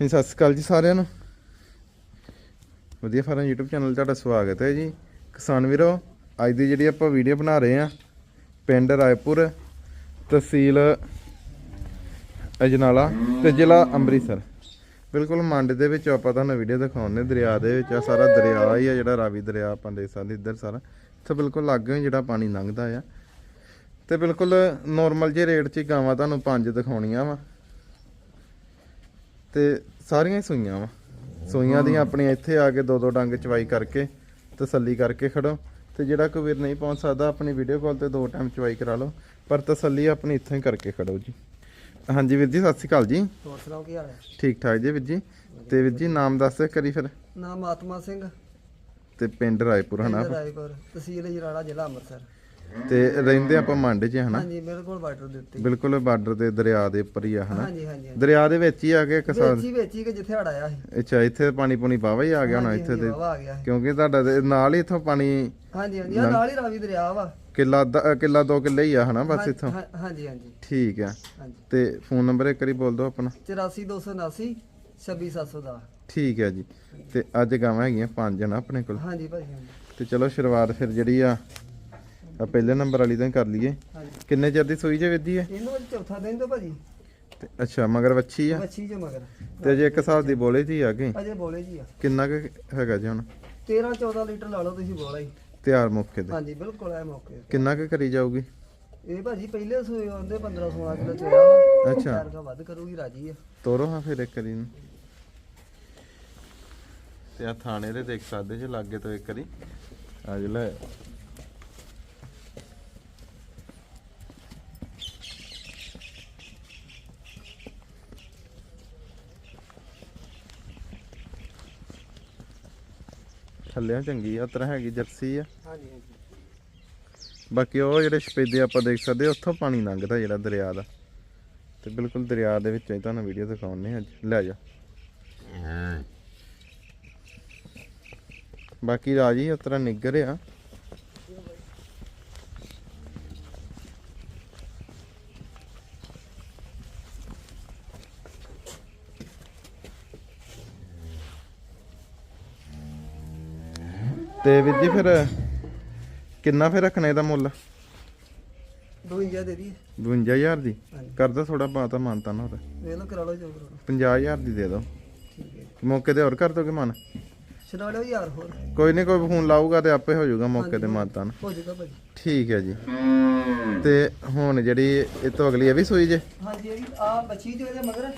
ਹਾਂਜੀ, ਸਤਿ ਸ਼੍ਰੀ ਅਕਾਲ ਜੀ ਸਾਰਿਆਂ ਨੂੰ। ਵਧੀਆ ਫਾਰਮ YouTube ਚੈਨਲ ਤੁਹਾਡਾ ਸਵਾਗਤ ਹੈ ਜੀ। ਕਿਸਾਨ ਵੀਰੋ, ਅੱਜ ਦੀ ਜਿਹੜੀ ਆਪਾਂ ਵੀਡੀਓ ਬਣਾ ਰਹੇ ਆ ਪਿੰਡ ਰਾਏਪੁਰ ਤਹਿਸੀਲ ਅਜਨਾਲਾ ਤੇ ਜ਼ਿਲ੍ਹਾ ਅੰਮ੍ਰਿਤਸਰ। ਬਿਲਕੁਲ ਮੰਡ ਦੇ ਵਿੱਚ ਆਪਾਂ ਤੁਹਾਨੂੰ ਵੀਡੀਓ ਦਿਖਾਉਂਦੇ ਦਰਿਆ ਦੇ ਵਿੱਚ ਆ ਸਾਰਾ ਦਰਿਆ ਹੀ ਆ ਜਿਹੜਾ ਰਾਵੀ ਦਰਿਆ ਆਪਾਂ ਦੇਖ ਸਕਦੇ ਇੱਧਰ ਸਾਰਾ। ਇੱਥੇ ਬਿਲਕੁਲ ਲਾਗੇ ਹੀ ਜਿਹੜਾ ਪਾਣੀ ਲੰਘਦਾ ਆ। ਤੇ ਬਿਲਕੁਲ ਨੋਰਮਲ ਜੇ ਰੇਟ 'ਚ ਗਾਵਾਂ ਤੁਹਾਨੂੰ ਪੰਜ ਦਿਖਾਉਣੀਆਂ ਵਾ। ਤੇ ਸਾਰੀਆਂ ਹੀ ਸੂਈਆਂ ਵਾ। ਸੂਈਆਂ ਦੀਆਂ ਆਪਣੀਆਂ ਇੱਥੇ ਆ ਕੇ ਦੋ ਦੋ ਡੰਗ ਚਵਾਈ ਕਰਕੇ ਤਸੱਲੀ ਕਰਕੇ ਖੜੋ। ਤੇ ਜਿਹੜਾ ਕੋਈ ਵੀਰ ਨਹੀਂ ਪਹੁੰਚ ਸਕਦਾ ਆਪਣੀ ਵੀਡੀਓ ਕਾਲ ਤੇ ਦੋ ਟਾਈਮ ਚਵਾਈ ਕਰਾ ਲਓ। ਪਰ ਤਸੱਲੀ ਆਪਣੀ ਇੱਥੋਂ ਹੀ ਕਰਕੇ ਖੜੋ ਜੀ। ਹਾਂਜੀ ਵੀਰ ਜੀ ਸਤਿ ਸ਼੍ਰੀ ਅਕਾਲ ਜੀ। ਹੋਰ ਸੁਣਾਓ ਕੀ ਹਾਲ ਹੈ? ਠੀਕ ਠਾਕ ਜੀ ਵੀਰ ਜੀ। ਤੇ ਵੀਰ ਜੀ ਨਾਮ ਦੱਸ ਕਰੀ ਫਿਰ। ਨਾਮ ਆਤਮਾ ਸਿੰਘ। ਤੇ ਪਿੰਡ ਰਾਏਪੁਰ ਹਨਾ ਰਾਏਪੁਰ ਤਹਿਸੀਲ ਜਰਾੜਾ ਜ਼ਿਲ੍ਹਾ ਅੰਮ੍ਰਿਤਸਰ। ਤੇ ਰਹਿੰਦੇ ਆਪਾਂ ਮੰਡ 'ਚ ਹਨਾ? ਹਾਂਜੀ ਮੇਰੇ ਕੋਲ ਬਾਰਡਰ ਦੇ ਉੱਤੇ। ਬਿਲਕੁਲ ਬਾਰਡਰ ਦੇ ਦਰਿਆ ਦੇ ਉੱਪਰ ਹੀ ਆ ਹਨਾ? ਹਾਂਜੀ ਹਾਂਜੀ ਹਾਂਜੀ। ਦਰਿਆ ਦੇ ਵਿੱਚ ਹੀ ਆ ਕੇ ਕਿਸਾਨ ਵੇਚੀ ਵੇਚੀ ਕਿ ਜਿੱਥੇ ਹੜਾਇਆ ਸੀ। ਅੱਛਾ ਇੱਥੇ ਪਾਣੀ ਪੂਣੀ ਪਾਵਾ ਹੀ ਆ ਗਿਆ ਹੁਣ ਇੱਥੇ ਤੇ। ਆ ਗਿਆ। ਕਿਉਂਕਿ ਤੁਹਾਡਾ ਤੇ ਨਾਲ ਹੀ ਇੱਥੋਂ ਪਾਣੀ ਹਾਂਜੀ ਹਾਂਜੀ ਆਹ ਨਾਲ ਹੀ ਰਾਵੀ ਦਰਿਆ ਵਾ। ਕਿੱਲਾ ਕਿੱਲਾ ਦੋ ਕਿੱਲੇ ਹੀ ਆ ਹਨਾ ਬਸ ਇੱਥੋਂ? ਹਾਂਜੀ ਹਾਂਜੀ। ਠੀਕ ਆ। ਤੇ ਫੋਨ ਨੰਬਰ ਇੱਕ ਵਾਰੀ ਬੋਲ ਦਿਓ ਆਪਣਾ। 84279 26710 ਠੀਕ ਹੈ ਜੀ। ਤੇ ਅੱਜ ਗਾਵਾਂ ਹੈਗੀਆਂ ਪੰਜ ਜਣਾ ਆਪਣੇ ਕੋਲ? ਹਾਂਜੀ ਭਾਜੀ ਤੇ ਚਲੋ ਸ਼ੁਰੂਆਤ ਫਿਰ ਜਿਹੜੀ ਆ ਆ ਪਹਿਲੇ ਨੰਬਰ ਵਾਲੀ ਤਾਂ ਕਰ ਲਈਏ। ਹਾਂਜੀ। ਕਿੰਨੇ ਚਿਰ ਦੀ ਸੂਈ ਜੇ ਵਿੱਦੀ ਹੈ? ਇਹਨੂੰ ਅੱਜ ਚੌਥਾ ਦਿਨ ਤੋਂ ਭਾਜੀ। ਤੇ ਅੱਛਾ ਮਗਰ ਵੱਛੀ ਆ? ਮੱਛੀ ਜੋ ਮਗਰ। ਤੇ ਜੇ ਇੱਕ ਹਿਸਾਬ ਦੀ ਬੋਲੇ ਜੀ ਆ ਗਈ ਅਜੇ ਬੋਲੇ ਜੀ ਆ। ਕਿੰਨਾ ਕੁ ਹੈਗਾ ਜੀ ਹੁਣ? 13 14 ਲੀਟਰ ਲਾ ਲਓ ਤੁਸੀਂ ਬੋਲਾ ਹੀ। ਤਿਆਰ ਮੌਕੇ ਤੇ। ਹਾਂਜੀ ਬਿਲਕੁਲ ਐ ਮੌਕੇ ਤੇ। ਕਿੰਨਾ ਕੁ ਕਰੀ ਜਾਊਗੀ? ਇਹ ਭਾਜੀ ਪਹਿਲੇ ਸੂਏ ਆਉਂਦੇ 15 16 ਕਿਲੋ ਚੋਇਆ ਵਾ। ਅੱਛਾ। ਚਾਰ ਕਾ ਵੱਧ ਕਰੂਗੀ ਰਾਜੀ ਆ। ਤੋਰੋ ਹਾਂ ਫਿਰ ਇੱਕ ਵਾਰੀ ਨੂੰ ਤੇ ਆ ਥਾਣੇ ਦੇ ਦੇਖ ਸਕਦੇ ਜੇ ਲਾਗੇ ਤੋਂ ਇੱਕ ਵਾਰੀ। ਆ ਜੋ ਥੱਲਿਆਂ ਚੰਗੀ ਆ ਤਰ੍ਹਾਂ ਹੈਗੀ ਜਰਸੀ ਆ। ਹਾਂਜੀ ਹਾਂਜੀ। ਬਾਕੀ ਉਹ ਜਿਹੜੇ ਸਪੇਦੇ ਆਪਾਂ ਦੇਖ ਸਕਦੇ ਉੱਥੋਂ ਪਾਣੀ ਲੰਘਦਾ ਜਿਹੜਾ ਦਰਿਆ ਦਾ। ਤੇ ਬਿਲਕੁਲ ਦਰਿਆ ਦੇ ਵਿੱਚੋਂ ਹੀ ਤੁਹਾਨੂੰ ਵੀਡੀਓ ਦਿਖਾਉਣੇ ਅੱਜ। ਲੈ ਜਾ। ਬਾਕੀ ਰਾਜੀ ਉਸ ਤਰ੍ਹਾਂ ਨਿੱਗਰ ਆ ਤੇ ਵੀਰ ਜੀ ਫਿਰ ਕਿੰਨਾ ਫਿਰ ਰੱਖਣਾ ਇਹਦਾ ਮੁੱਲ? ਦੋ ਇੰਜਾ ਦੇ ਦੀ 52000 ਦੀ? ਹਾਂਜੀ। ਕਰਦਾ ਥੋੜਾ ਬਾਤਾ ਮਾਨਤਾ ਨਾ ਉਹਦਾ ਵੇਖ ਲਓ ਕਰਾ ਲਓ। ਜੋ ਕਰਾਉਣਾ 50000 ਦੀ ਦੇ ਦਿਓ। ਠੀਕ ਹੈ ਮੌਕੇ ਤੇ ਹੋਰ ਕਰ ਦੋਗੇ ਮਨ? ਛਡਾ ਲਿਓ ਯਾਰ ਹੋਰ। ਕੋਈ ਨਹੀਂ ਕੋਈ ਫੋਨ ਲਾਊਗਾ ਤੇ ਆਪੇ ਹੋ ਜਾਊਗਾ ਮੌਕੇ ਤੇ ਮਾਨਤਾ ਨਾ ਹੋ ਜਾਊਗਾ ਭਾਜੀ। ਠੀਕ ਹੈ ਜੀ। ਤੇ ਹੁਣ ਜਿਹੜੀ ਇਹ ਤੋਂ ਅਗਲੀ ਇਹ ਵੀ ਸੂਈ ਜੇ? ਹਾਂਜੀ ਇਹ ਆ ਬੱਚੀ ਇਹਦੇ ਮਗਰ।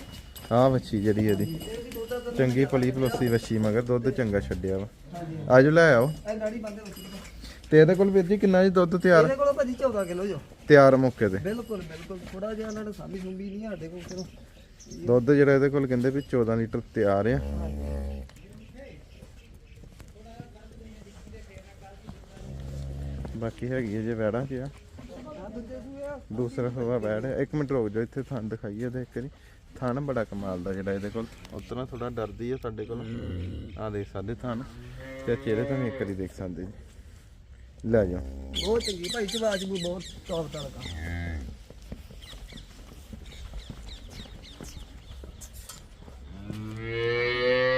ਆਹ ਵੱਛੀ ਜਿਹੜੀ ਇਹਦੀ। ਵੀ ਦਾ ਚੰਗੀ ਪਲੀ ਪਲੋਸੀ ਵੱਛੀ ਮਗਰ ਦੁੱਧ ਚੰਗਾ ਛੱਡਿਆ ਵਾ। ਆਜੋ ਲੈ ਆਓ। ਇਹ ਗਾੜੀ ਬੰਦੇ ਬੱਚੀ ਦਾ ਤੇ ਇਹਦੇ ਕੋਲ ਵੀਰ ਜੀ ਕਿੰਨਾ ਜੀ ਦੁੱਧ ਤਿਆਰ? ਇਹਦੇ ਕੋਲ ਭਾਜੀ 14 ਕਿਲੋ ਜੋ। ਤਿਆਰ ਮੌਕੇ ਤੇ। ਬਿਲਕੁਲ ਬਿਲਕੁਲ। ਥੋੜਾ ਜਿਹਾ ਇਹਨਾਂ ਨੇ ਸਾਂਭੀ ਸੁੰਭੀ ਨਹੀਂ ਸਾਡੇ ਕੋਲ ਫਿਰ ਦੁੱਧ ਜਿਹੜਾ ਇਹਦੇ ਕੋਲ ਕਹਿੰਦੇ ਵੀ 14 ਲੀਟਰ ਤਿਆਰ ਆ। ਬਾਕੀ ਹੈਗੀ ਹੈ ਜੇ ਵੈੜਾਂ 'ਚ ਆ। ਦੂਸਰਾ ਸਵਾ ਬੈੜ ਹੈ ਇੱਕ ਮਿੰਟ ਰੁਕ ਜਾਓ ਇੱਥੇ ਥਣ ਦਿਖਾਈਏ ਤੇ ਇੱਕ ਵਾਰੀ। ਥਣ ਬੜਾ ਕਮਾਲ ਦਾ ਜਿਹੜਾ ਇਹਦੇ ਕੋਲ। ਉਤਨਾ ਥੋੜਾ ਡਰਦੀ ਹੈ ਸਾਡੇ ਕੋਲ। ਆ ਦੇਖ ਸਕਦੇ ਥਣ ਤੇ ਚਿਹਰੇ ਤੋਂ ਇੱਕ ਵਾਰੀ ਦੇਖ ਸਕਦੇ ਜੀ। ਲੈ ਜਾਓ। ਬਹੁਤ ਚੰਗੀ ਭਾਈ ਚਵਾਜ ਵੀ ਬਹੁਤ ਟੌਪ ਦਾ ਲੱਗਾ।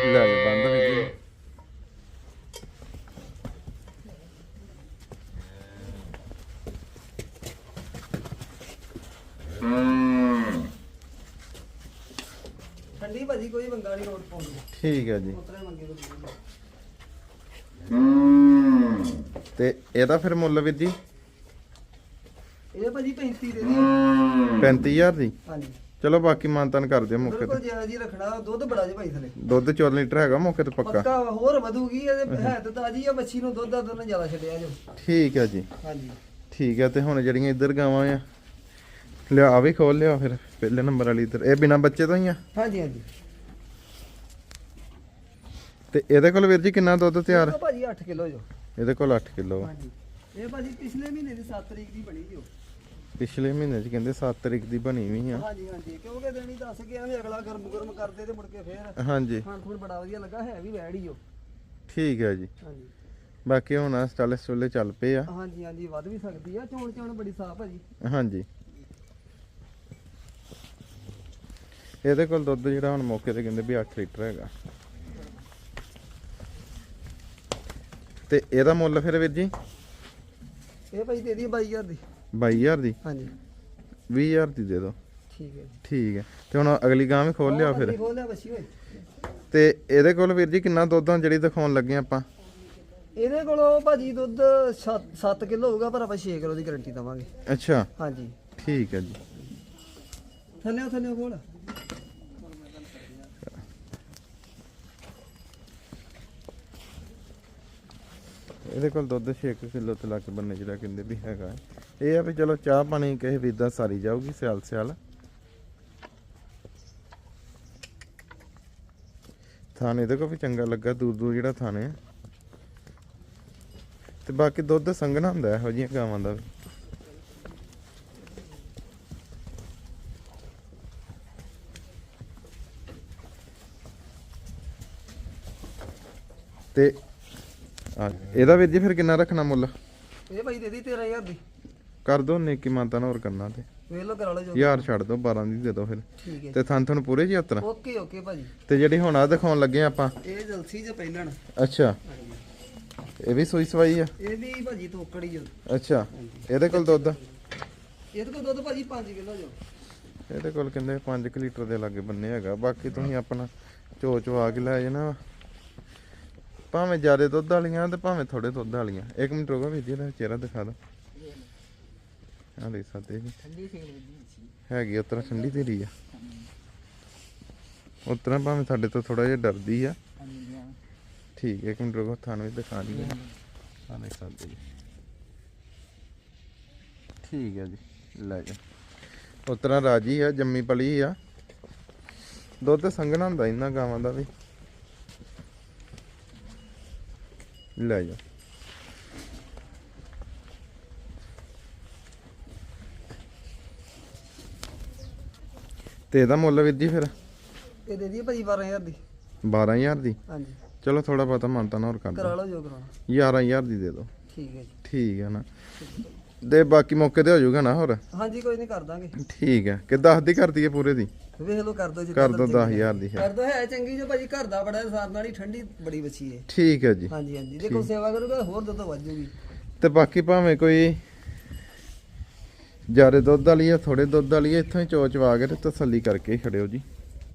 ਲੈ ਜਾਓ ਬੰਦ ਵੀ ਜੀ ਠੰਡੀ ਭਾਜੀ ਕੋਈ ਬੰਗਾ ਨਹੀਂ ਰੋਡ ਪਾਉਂਦੀ। ਠੀਕ ਹੈ ਜੀ। ਉਤਰੇ ਮੰਗੇ ਤੋਂ ਤੇ ਇਹਦਾ ਫਿਰ ਮੁੱਲ ਵੀਰ ਜੀ? ਇਹ ਭਾਜੀ 35 ਦੇ ਦੀ 35000 ਦੀ? ਹਾਂਜੀ। ਚਲੋ ਬਾਕੀ ਮਾਨਤਨ ਕਰ ਦਿਓ ਮੌਕੇ ਬਿਲਕੁਲ ਤੇ ਜਿਹਾ ਜੀ ਰੱਖਣਾ ਦੁੱਧ ਬੜਾ ਜੀ ਭਾਈ ਥਲੇ। ਦੁੱਧ 14 ਲੀਟਰ ਹੈਗਾ ਮੌਕੇ ਤੇ ਪੱਕਾ। ਪੱਕਾ ਵਾ, ਹੋਰ ਵਧੂਗੀ ਇਹਦੇ ਹੈ ਤਾਂ ਤਾਜੀ ਆ ਬੱਚੀ ਨੂੰ ਦੁੱਧ ਦਾ ਦੋਨਾਂ ਜ਼ਿਆਦਾ ਛੱਡਿਆ ਜੋ ਠੀਕ ਹੈ ਜੀ। ਹਾਂਜੀ। ਠੀਕ ਹੈ ਤੇ ਹੁਣ ਜਿਹੜੀਆਂ ਇੱਧਰ ਗਾਵਾਂ ਆ ਲਿਆ ਆ ਵੀ ਖੋਲ ਲਿਆ ਫਿਰ ਪਹਿਲੇ ਨੰਬਰ ਵਾਲੀ ਇੱਧਰ। ਇਹ ਬਿਨਾ ਬੱਚੇ ਤੋਂ ਹੀ ਆ? ਹਾਂਜੀ ਹਾਂਜੀ। ਤੇ ਇਹਦੇ ਕੋਲ ਵੀਰ ਜੀ ਕਿੰਨਾ ਦੁੱਧ ਤਿਆਰ? ਇਹ ਭਾਜੀ 8 ਕਿਲੋ ਜੋ। ਇਹਦੇ ਕੋਲ 8 ਕਿਲੋ ਹਾਂਜੀ। ਇਹ ਭਾਜੀ ਪਿਛਲੇ ਮਹੀਨੇ ਦੀ 7 ਤਰੀਕ ਦੀ ਬਣੀ ਜੋ ਪਿਛਲੇ ਮਹੀਨੇ ਚ ਕਹਿੰਦੇ 7 ਤਰੀਕ ਦੀ ਬਣੀ ਵੀ ਆ। ਹਾਂਜੀ ਹਾਂਜੀ। ਕਿਉਂਕਿ ਦੇਣੀ ਦੱਸ ਗਿਆ ਵੀ ਅਗਲਾ ਗਰਮ ਗਰਮ ਕਰਦੇ ਤੇ ਮੁੜ ਕੇ ਫੇਰ ਹਾਂਜੀ। ਖਾਣ ਖੂਣ ਬੜਾ ਵਧੀਆ ਲੱਗਾ ਹੈ ਵੀ ਵੈੜ ਹੀ ਜੋ ਠੀਕ ਹੈ ਜੀ। ਹਾਂਜੀ। ਬਾਕੀ ਹੁਣ ਆ ਸਟਾਲੇ ਸਟੋਲੇ ਚੱਲ ਪਏ ਆ। ਹਾਂਜੀ ਹਾਂਜੀ। ਵੱਧ ਵੀ ਸਕਦੀ ਆ। ਚੋਣ ਚੋਣ ਬੜੀ ਸਾਫ਼ ਭਾਜੀ ਹਾਂਜੀ। ਇਹਦੇ ਕੋਲ ਦੁੱਧ ਜਿਹੜਾ ਹੁਣ ਮੌਕੇ ਤੇ ਕਹਿੰਦੇ ਵੀ 8 ਲੀਟਰ ਹੈਗਾ। ਤੇ ਇਹਦਾ ਮੁੱਲ ਫਿਰ ਵੀਰ ਜੀ? ਇਹ ਭਾਈ ਦੇ ਦਈਏ 22000 ਦੀ। 22000 ਦੀ? ਹਾਂਜੀ। 20000 ਦੀ ਦੇ ਦਿਓ ਠੀਕ ਹੈ ਠੀਕ ਹੈ। ਤੇ ਹੁਣ ਅਗਲੀ ਗਾਂ ਵੀ ਖੋਲ ਲਿਆ ਫਿਰ। ਖੋਲ ਲਿਆ ਬੱਚੀ ਓਏ। ਤੇ ਇਹਦੇ ਕੋਲ ਵੀਰ ਜੀ ਕਿੰਨਾ ਦੁੱਧ ਆ ਜਿਹੜੀ ਦਿਖਾਉਣ ਲੱਗੇ ਆਪਾਂ? ਇਹਦੇ ਕੋਲੋਂ ਭਾਜੀ ਦੁੱਧ 7 ਕਿਲੋ ਹੋਊਗਾ ਪਰ ਆਪਾਂ 6 ਕਿਲੋ ਦੀ ਗਾਰੰਟੀ ਦਵਾਂਗੇ। ਅੱਛਾ। ਹਾਂਜੀ। ਠੀਕ ਹੈ ਜੀ। ਥੱਲੇ ਥੱਲੇ ਖੋਲ ਇਹਦੇ ਕੋਲ ਦੁੱਧ 6 ਕਿਲੋ ਤੇ ਲੱਗ ਬੰਨੇ ਜਿਹੜਾ ਕਹਿੰਦੇ ਵੀ ਹੈਗਾ ਇਹ ਆ ਵੀ ਚਲੋ ਚਾਹ ਪਾਣੀ ਕਿਸੇ ਵੀ ਸਾਰੀ ਜਾਊਗੀ, ਸਿਆਲ ਸਿਆਲ। ਥਾਣੇ ਇਹਦੇ ਵੀ ਚੰਗਾ ਲੱਗਾ, ਦੂਰ ਦੂਰ ਜਿਹੜਾ ਥਾਣੇ ਆ। ਤੇ ਬਾਕੀ ਦੁੱਧ ਸੰਘਣਾ ਹੁੰਦਾ, ਇਹੋ ਜਿਹੀਆਂ ਗਾਵਾਂ ਦਾ ਵੀ। ਤੇ ਆ ਇਹਦਾ ਵੀਰ ਜੀ ਫਿਰ ਕਿੰਨਾ ਰੱਖਣਾ ਮੁੱਲ? ਇਹ ਭਾਈ ਦੇ ਦੀ 13000 ਦੀ। ਕਰ ਦੋ ਨੇਕੀ ਮਾਤਾ ਨਾਲ ਹੋਰ ਕਰਨਾ ਤੇ। ਵੇਖ ਲਓ ਕਰਾ ਲਓ ਜੋ। ਯਾਰ ਛੱਡ ਦੋ 12 ਦੀ ਦੇ ਦੋ ਫਿਰ। ਠੀਕ ਹੈ ਤੇ ਥਾਂ ਤੁਹਾਨੂੰ ਪੂਰੇ ਜੀ ਉਤਰਾ ਓਕੇ ਓਕੇ ਭਾਜੀ। ਤੇ ਜਿਹੜੀ ਹੁਣ ਆ ਦਿਖਾਉਣ ਲੱਗੇ ਆਪਾਂ। ਇਹ ਜਲਸੀ ਜੋ ਪਹਿਲਣ ਅੱਛਾ। ਇਹ ਵੀ ਸੂਈ ਸਵਾਈ ਆ? ਇਹ ਵੀ ਭਾਜੀ ਤੋਕੜੀ ਜੋ ਅੱਛਾ। ਇਹਦੇ ਕੋਲ ਦੁੱਧ? ਇਹਦੇ ਕੋਲ ਦੁੱਧ ਭਾਜੀ 5 ਕਿਲੋ ਜੋ। ਇਹਦੇ ਕੋਲ ਕਹਿੰਦੇ 5 ਲੀਟਰ ਦੇ ਲਾਗੇ ਬੰਨੇ ਹੈਗਾ। ਬਾਕੀ ਤੁਸੀਂ ਆਪਣਾ ਚੋ ਚਵਾ ਕੇ ਲੈ ਜਾਣਾ। ਭਾਵੇਂ ਜ਼ਿਆਦਾ ਦੁੱਧ ਵਾਲੀਆਂ ਤੇ ਭਾਵੇਂ ਥੋੜੇ ਦੁੱਧ ਵਾਲੀਆਂ। ਇੱਕ ਮਿੰਟ ਰੁਕੋ ਵੀਰ ਜੀ ਚਿਹਰਾ ਦਿਖਾ ਦੋ ਆ ਲੈ ਸਕਦੇ ਜੀ। ਠੰਡੀ ਫੇਲ ਵੱਜੀ ਹੈਗੀ ਉਤਰਾ ਠੰਡੀ ਤੇਰੀ ਆ। ਉਤਰਾ ਭਾਵੇਂ ਸਾਡੇ ਤੋਂ ਥੋੜਾ ਜਿਹਾ ਡਰਦੀ ਆ। ਠੀਕ ਹੈ। ਇੱਕ ਮਿੰਟ ਰੁਕੋ ਤੁਹਾਨੂੰ ਵੀ ਦਿਖਾ ਦਈਏ ਆ ਲੈ ਸਕਦੇ ਜੀ। ਠੀਕ ਹੈ ਜੀ ਲੈ ਜਾ। ਉਤਰਾ ਰਾਜੀ ਆ ਜੰਮੀ ਪਲੀ ਆ। ਦੁੱਧ ਸੰਘਣਾ ਹੁੰਦਾ ਇਹਨਾਂ ਗਾਵਾਂ ਦਾ ਵੀ। ਲੈ ਜਾ ਤੇ ਇਹਦਾ ਮੁੱਲ ਵੀਰ ਜੀ ਫਿਰ? ਇਹ ਦੇ ਦਈਏ ਭਾਜੀ 12000 ਦੀ। 12000 ਦੀ? ਹਾਂਜੀ। ਚਲੋ ਥੋੜਾ ਬਹੁਤਾ ਮੰਨਤਾ ਨਾ ਹੋਰ ਕਰ ਕਰਾ ਲਓ ਜੋ ਕਰਾਉਣਾ। 11000 ਦੀ ਦੇ ਦਿਓ। ਠੀਕ ਹੈ ਜੀ। ਠੀਕ ਹੈ ਨਾ। ਦੇ ਬਾਕੀ ਮੌਕੇ ਤੇ ਹੋ ਜਾਊਗਾ ਨਾ ਹੋਰ? ਹਾਂਜੀ ਕੋਈ ਨਹੀਂ ਕਰ ਦਾਂਗੇ। ਠੀਕ ਹੈ। ਕਿ 10 ਦੀ ਕਰ ਦਈਏ ਪੂਰੇ ਦੀ? ਵੇਖ ਲਓ ਕਰ ਦੋ ਜੀ ਕਰ ਦੋ 10000 ਦੀ ਹੈ। ਕਰ ਦੋ ਹੈ ਚੰਗੀ ਜੋ ਭਾਜੀ ਘਰ ਦਾ ਬੜਾ ਸਾਰ ਨਾਲ ਹੀ ਠੰਡੀ ਬੜੀ ਬੱਚੀ ਹੈ। ਠੀਕ ਹੈ ਜੀ। ਹਾਂਜੀ ਹਾਂਜੀ। ਦੇਖੋ ਸੇਵਾ ਕਰੂਗਾ ਹੋਰ ਦੁੱਧ ਵੱਧ ਜੂਗੀ। ਤੇ ਬਾਕੀ ਭਾਵੇਂ ਕੋਈ ਜ਼ਿਆਦਾ ਦੁੱਧ ਵਾਲੀ ਆ ਥੋੜੇ ਦੁੱਧ ਵਾਲੀ ਆ ਇੱਥੋਂ ਹੀ ਚੋਚ ਵਾ ਕੇ ਤੇ ਤਸੱਲੀ ਕਰਕੇ ਹੀ ਖੜਿਓ ਜੀ।